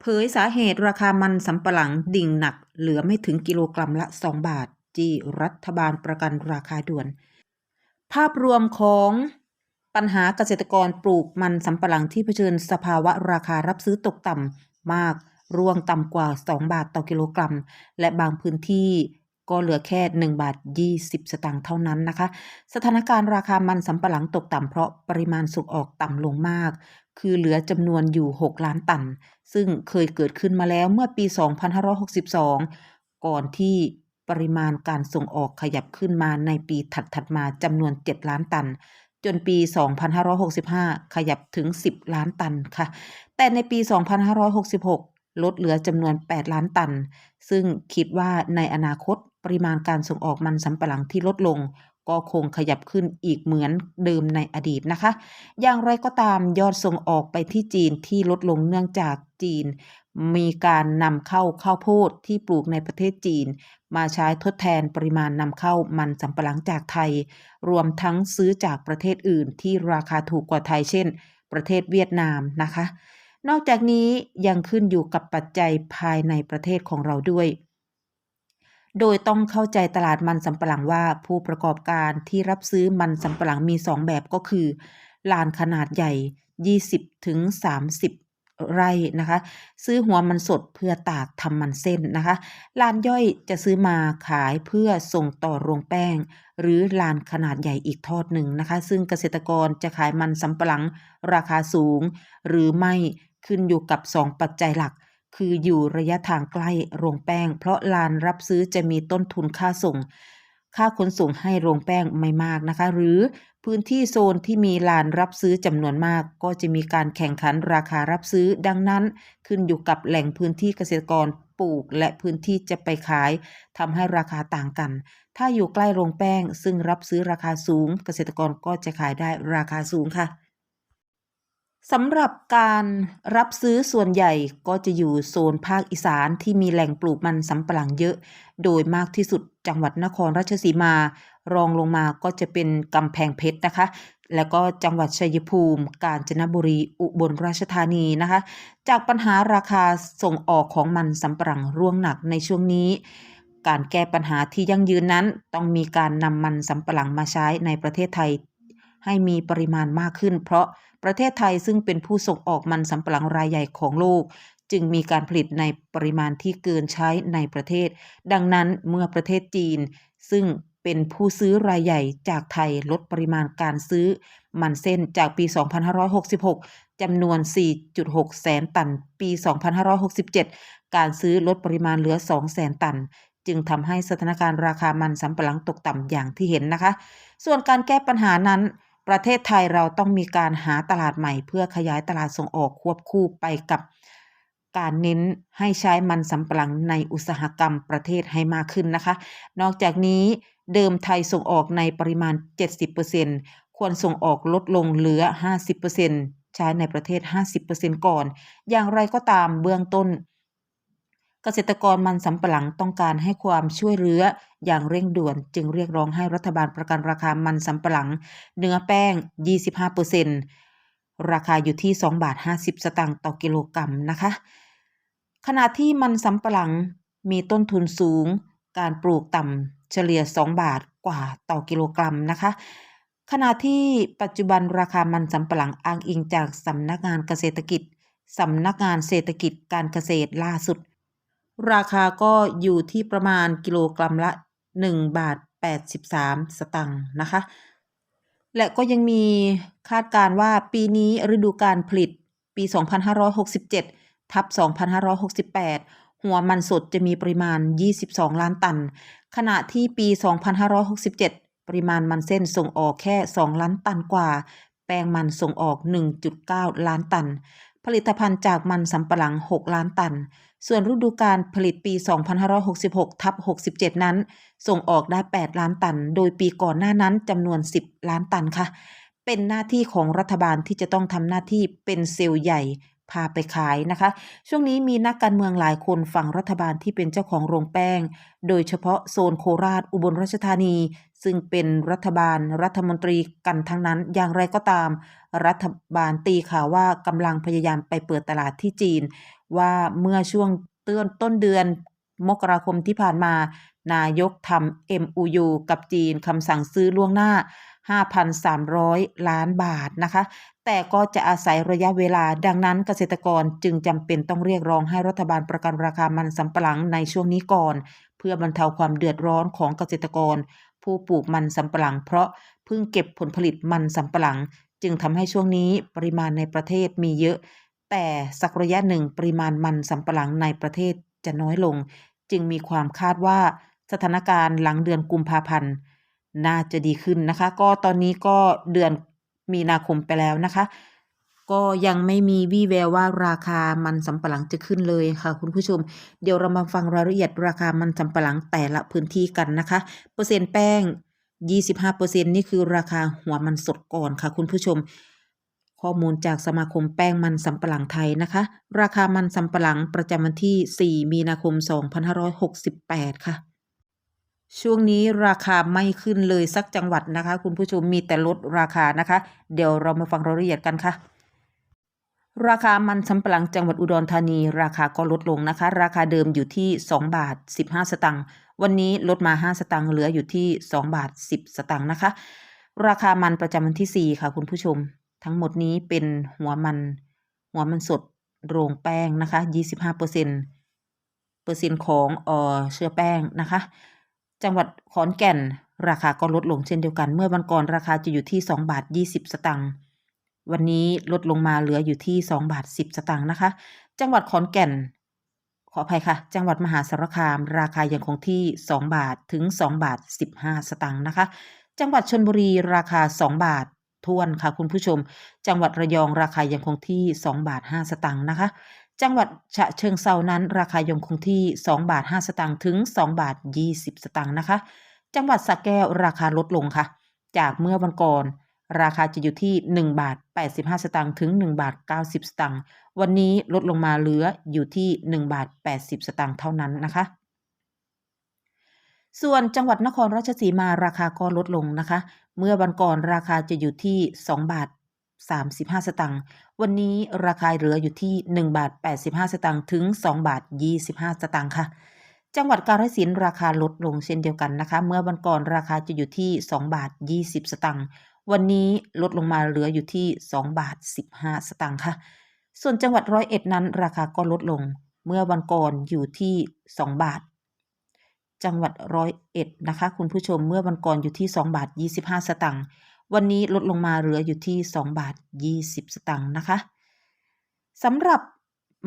เผยสาเหตุราคามันสำปะหลังดิ่งหนัก เหลือไม่ถึงกิโลกรัมละ 2 บาท จี้รัฐบาลประกันราคาด่วน ภาพรวมของปัญหาเกษตรกรปลูกมันสำปะหลังที่เผชิญสภาวะราคารับซื้อตกต่ำมาก ร่วงต่ำกว่า 2 บาทต่อกิโลกรัม และบางพื้นที่ก็เหลือแค่ 1 บาท 20 สตางค์เท่านั้นนะคะ สถานการณ์ราคามันสำปะหลังตกต่ำเพราะปริมาณส่งออกต่ำลงมาก คือเหลือจำนวนอยู่ 6 ล้านตัน ซึ่งเคยเกิดขึ้นมาแล้วเมื่อปี 2562 ก่อนที่ปริมาณการส่งออกขยับขึ้นมาในปีถัดๆมาจำนวน 7 ล้านตัน จนปี 2565 ขยับถึง 10 ล้านตันค่ะ แต่ในปี 2566 ลดเหลือจำนวน 8 ล้านตัน ซึ่งคิดว่าในอนาคตปริมาณการส่งออกมันสำปะหลังที่ลดลง ก็คงขยับขึ้นอีกเหมือนเดิมในอดีตนะคะ อย่างไรก็ตามยอดส่งออกไปที่จีนที่ลดลงเนื่องจากจีน มีการนำเข้าข้าวโพดที่ปลูกในประเทศจีน มาใช้ทดแทนปริมาณนำเข้ามันสำปะหลังจากไทย รวมทั้งซื้อจากประเทศอื่นที่ราคาถูกกว่าไทยเช่น ประเทศเวียดนามนะคะ นอกจากนี้ยังขึ้นอยู่กับปัจจัยภายในประเทศของเราด้วย โดยต้องเข้าใจตลาดมันสำปะหลังว่าผู้ประกอบการที่รับซื้อมันสำปะหลังมี 2 แบบก็คือ ลานขนาดใหญ่ 20ถึง30 ไร่นะคะ ซื้อหัวมันสดเพื่อตากทำมันเส้นนะคะ ลานย่อยจะซื้อมาขายเพื่อส่งต่อโรงแป้ง หรือลานขนาดใหญ่อีกทอดหนึ่งนะคะ ซึ่งเกษตรกรจะขายมันสำปะหลังราคาสูง หรือไม่ขึ้นอยู่กับ 2 ปัจจัยหลัก คืออยู่ระยะทางใกล้โรงแป้ง เพราะลานรับซื้อจะมีต้นทุนค่าส่ง ค่าขนส่งให้โรงแป้งไม่มากนะคะ หรือพื้นที่โซนที่มีลานรับซื้อจำนวนมาก ก็จะมีการแข่งขันราคารับซื้อดังนั้น ขึ้นอยู่กับแหล่งพื้นที่เกษตรกรปลูกและพื้นที่จะไปขายทำให้ราคาต่างกัน ถ้าอยู่ใกล้โรงแป้ง ซึ่งรับซื้อราคาสูง เกษตรกรก็จะขายได้ราคาสูงค่ะ สำหรับการรับซื้อส่วนใหญ่ก็จะอยู่โซนภาคอีสานที่มีแหล่งปลูกมันสำปะหลังเยอะ โดยมากที่สุดจังหวัดนครราชสีมา รองลงมาก็จะเป็นกำแพงเพชรนะคะ แล้วก็จังหวัดชัยภูมิ กาญจนบุรี อุบลราชธานีนะคะ จากปัญหาราคาส่งออกของมันสำปะหลังร่วงหนักในช่วงนี้การแก้ปัญหาที่ยั่งยืนนั้น ต้องมีการนำมันสำปะหลังมาใช้ในประเทศไทย ให้มีปริมาณมากขึ้น เพราะ ประเทศไทยซึ่งเป็นผู้ส่งออกมันสำปะหลังรายใหญ่ของโลก จึงมีการผลิตในปริมาณที่เกินใช้ในประเทศ ดังนั้นเมื่อประเทศจีน ซึ่งเป็นผู้ซื้อรายใหญ่จากไทยลดปริมาณการซื้อ มันเส้นจากปี 2566 จำนวน 4.6 แสนตัน ปี 2567 การซื้อลดปริมาณเหลือ 2 แสนตัน จึงทำให้สถานการณ์ราคามันสำปะหลังตกต่ำอย่างที่เห็นนะคะ ส่วนการแก้ปัญหานั้น ประเทศไทยเราต้องมีการหาตลาดใหม่ เพื่อขยายตลาดส่งออกควบคู่ไปกับการเน้นให้ใช้มันสำปะหลังในอุตสาหกรรมประเทศให้มากขึ้นนะคะ นอกจากนี้เดิมไทยส่งออกในปริมาณ 70%ควรส่งออกลดลงเหลือ 50%ใช้ในประเทศ 50%ก่อน อย่างไรก็ตามเบื้องต้น เกษตรกรมันสำปะหลังต้องการให้ความช่วยเหลืออย่างเร่งด่วน จึงเรียกร้องให้รัฐบาลประกันราคามันสำปะหลัง เนื้อแป้ง 25%ราคาอยู่ที่2บาท50 สตางค์ต่อกิโลกรัมนะคะ ขณะที่มันสำปะหลังมีต้นทุนสูง การปลูกต่ำเฉลี่ย 2 บาทกว่าต่อกิโลกรัมนะคะขณะที่ปัจจุบันราคามันสำปะหลังอ้างอิงจากสำนักงานเกษตรกิจสำนักงานเศรษฐกิจการเกษตรล่าสุด ราคาก็อยู่ที่ประมาณกิโลกรัมละ 1 บาท 83 สตังค์นะคะ และก็ยังมีคาดการว่าปีนี้ฤดูการผลิตปี 2567 ทับ 2568 หัวมันสดจะมีปริมาณ 22 ล้านตัน ขณะที่ปี 2567 ปริมาณมันเส้นส่งออกแค่ 2 ล้านตันกว่า แป้งมันส่งออก 1.9 ล้านตัน ผลิตภัณฑ์จากมันสำปะหลัง 6 ล้านตัน ส่วนฤดูการผลิตปี 2566ทับ67 นั้น ส่งออกได้ 8 ล้านตัน โดยปีก่อนหน้านั้นจำนวน 10 ล้านตันค่ะ เป็นหน้าที่ของรัฐบาลที่จะต้องทำหน้าที่เป็นเซลล์ใหญ่ พาไปขายนะคะ ช่วงนี้มีนักการเมืองหลายคนฝั่งรัฐบาลที่เป็นเจ้าของโรงแป้ง โดยเฉพาะโซนโคราชอุบลราชธานี ซึ่งเป็นรัฐบาลรัฐมนตรีกันทั้งนั้น อย่างไรก็ตาม รัฐบาลตีข่าวว่ากำลังพยายามไปเปิดตลาดที่จีน ว่าเมื่อช่วงเตือนต้นเดือนมกราคมที่ผ่านมา นายกทำ MOU กับจีนคำสั่งซื้อล่วงหน้า 5,300 ล้านบาทนะคะแต่ก็จะอาศัยระยะเวลาดังนั้นเกษตรกรจึงจำเป็นต้องเรียกร้องให้รัฐบาลประกันราคามันสำปะหลังในช่วงนี้ก่อน เพื่อบรรเทาความเดือดร้อนของเกษตรกร ผู้ปลูกมันสำปะหลัง เพราะเพิ่งเก็บผลผลิตมันสำปะหลัง จึงทำให้ช่วงนี้ปริมาณในประเทศมีเยอะ แต่สักระยะหนึ่งปริมาณมันสำปะหลังในประเทศจะน้อยลง จึงมีความคาดว่าสถานการณ์หลังเดือนกุมภาพันธ์น่าจะดีขึ้นนะคะ ก็ตอนนี้ก็เดือน มีนาคมไปแล้วนะคะ ก็ยังไม่มีวี่แววว่าราคามันสำปะหลังจะขึ้นเลยค่ะ คุณผู้ชม เดี๋ยวเรามาฟังรายละเอียดราคามันสำปะหลังแต่ละพื้นที่กันนะคะ เปอร์เซ็นต์แป้ง 25%นี่คือราคาหัวมันสดก่อนค่ะ คุณผู้ชมข้อมูลจากสมาคมแป้งมันสำปะหลังไทยนะคะ ราคามันสำปะหลังประจำวันที่ 4 มีนาคม 2568 ค่ะ ช่วงนี้ราคาไม่ขึ้นเลยสักจังหวัดนะคะ คุณผู้ชมมีแต่ลดราคานะคะ เดี๋ยวเรามาฟังรายละเอียดกันค่ะ ราคามันสำปะหลังจังหวัดอุดรธานี ราคาก็ลดลงนะคะ ราคาเดิมอยู่ที่ 2 บาท 15 สตางค์วันนี้ลดมา 5 สตางค์เหลืออยู่ที่ 2 บาท 10 สตางค์นะคะ ราคามันประจำวันที่ 4 ค่ะ คุณผู้ชม ทั้งหมดนี้เป็นหัวมัน หัวมันสดโรงแป้งนะคะ 25เปอร์เซ็นต์เปอร์เซ็นต์ของเอ่อเชื้อแป้งนะคะ จังหวัดขอนแก่น ราคาก็ลดลงเช่นเดียวกัน เมื่อวันก่อนราคาจะอยู่ที่2บาท20 สตางค์วันนี้ลดลงมาเหลืออยู่ที่2บาท10 สตางค์นะคะ จังหวัดขอนแก่น ขออภัยค่ะ จังหวัดมหาสารคาม ราคายังคงที่ 2 บาทถึง 2 บาท 15 สตางค์นะคะ จังหวัดชลบุรีราคา 2 บาททวนค่ะคุณผู้ชม จังหวัดระยองราคายังคงที่ 2 บาท 5 สตางค์นะคะ จังหวัดฉะเชิงเซานั้นราคายังคงที่ 2 บาท 5 สตางค์ถึง 2 บาท 20 สตางค์นะคะ จังหวัดสระแก้วราคาลดลงค่ะ จากเมื่อวันก่อน ราคาจะอยู่ที่ 1 บาท 85 สตางค์ถึง 1 บาท 90 สตางค์วันนี้ลดลงมาเหลืออยู่ที่ 1 บาท 80 สตางค์เท่านั้นนะคะ ส่วนจังหวัดนครราชสีมาราคาก็ลดลงนะคะ เมื่อวันก่อนราคาจะอยู่ที่ 2 บาท 35 สตางค์ วันนี้ราคาเหลืออยู่ที่ 1 บาท 85 สตางค์ถึง 2 บาท 25 สตางค์ค่ะ จังหวัดกาฬสินธุ์ราคาลดลงเช่นเดียวกันนะคะ เมื่อวันก่อนราคาจะอยู่ที่ 2 บาท 20 สตางค์ วันนี้ลดลงมาเหลืออยู่ที่ 2 บาท 15 สตางค์ค่ะ ส่วนจังหวัดร้อยเอ็ดนั้น ราคาก็ลดลง เมื่อวันก่อนอยู่ที่ 2 บาทจังหวัดร้อยเอ็ดนะคะ คุณผู้ชมเมื่อวันก่อนอยู่ที่ 2 บาท 25 สตางค์ วันนี้ลดลงมาเหลืออยู่ที่ 2 บาท 20 สตางค์นะคะสำหรับ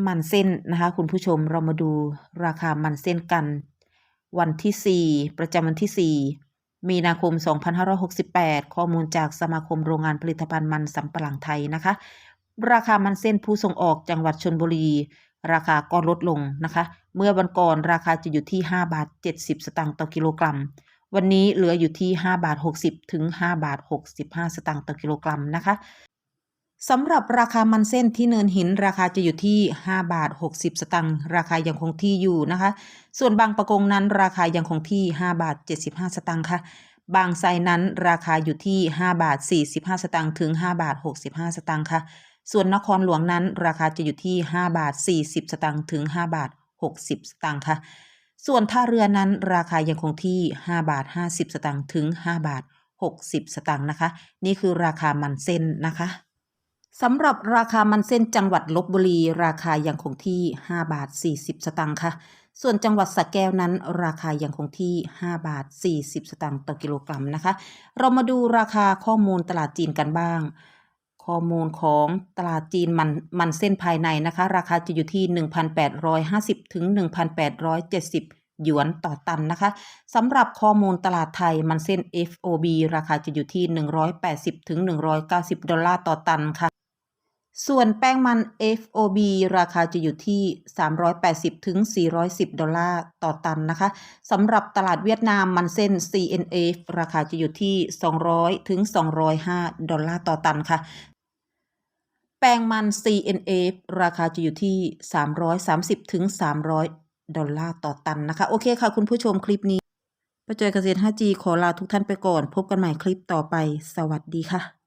มันเส้นนะคะ คุณผู้ชมเรามาดูราคามันเส้นกัน วันที่ 4 ประจำวันที่ 4 มีนาคม 2568 ข้อมูลจากสมาคมโรงงานผลิตภัณฑ์มันสำปะหลังไทยนะคะ ราคามันเส้นผู้ส่งออกจังหวัดชนบุรี ราคาก็ลดลงนะคะ เมื่อวันก่อนราคาจะอยู่ที่ 5 บาท 70 สตางค์ต่อกิโลกรัม วันนี้เหลืออยู่ที่ 5 บาท 60 ถึง 5 บาท 65 สตางค์ต่อกิโลกรัมนะคะสำหรับราคามันเส้นที่เนินหินราคาจะอยู่ที่ 5 บาท 60 สตางค์ราคายังคงที่อยู่นะคะ ส่วนบางประกงนั้นราคายังคงที่ 5 บาท 75 สตางค์ค่ะ บางไซนั้นราคาอยู่ที่ 5 บาท 45 สตางค์ถึง 5 บาท 65 สตางค์ค่ะ ส่วนนครหลวงนั้นราคาจะอยู่ที่ 5 บาท 40 สตางค์ถึง 5 บาท 60 สตางค์ค่ะ ส่วนท่าเรือนั้นราคายังคงที่ 5 บาท 50 สตางค์ถึง 5 บาท 60 สตางค์นะคะ นี่คือราคามันเส้นนะคะสำหรับราคามันเส้นจังหวัดลบบุรี ราคายังคงที่ 5 บาท 40 สตางค์ค่ะ ส่วนจังหวัดสระแก้วนั้น ราคายังคงที่ 5 บาท 40 สตางค์ต่อกิโลกรัมนะคะ เรามาดูราคาข้อมูลตลาดจีนกันบ้าง ข้อมูลของตลาดจีนมันมันเส้นภายในนะคะ ราคาจะอยู่ที่ 1,850 ถึง 1,870 หยวนต่อตันนะคะสำหรับข้อมูลตลาดไทยมันเส้น FOB ราคาจะอยู่ที่ 180 ถึง 190 ดอลลาร์ต่อตันค่ะ ส่วนแป้งมัน FOB ราคาจะอยู่ที่ 380 ถึง 410 ดอลลาร์ต่อตันนะคะสำหรับตลาดเวียดนามมันเส้น CNF ราคาจะอยู่ที่ 200 ถึง 205 ดอลลาร์ต่อตันค่ะ แปลงมัน CNA ราคาจะอยู่ที่ 330ถึง300 ดอลลาร์ต่อตันนะคะ โอเคค่ะคุณผู้ชมคลิปนี้ประจอยเกษตร 5G ขอลาทุกท่านไปก่อน พบกันใหม่คลิปต่อไป สวัสดีค่ะ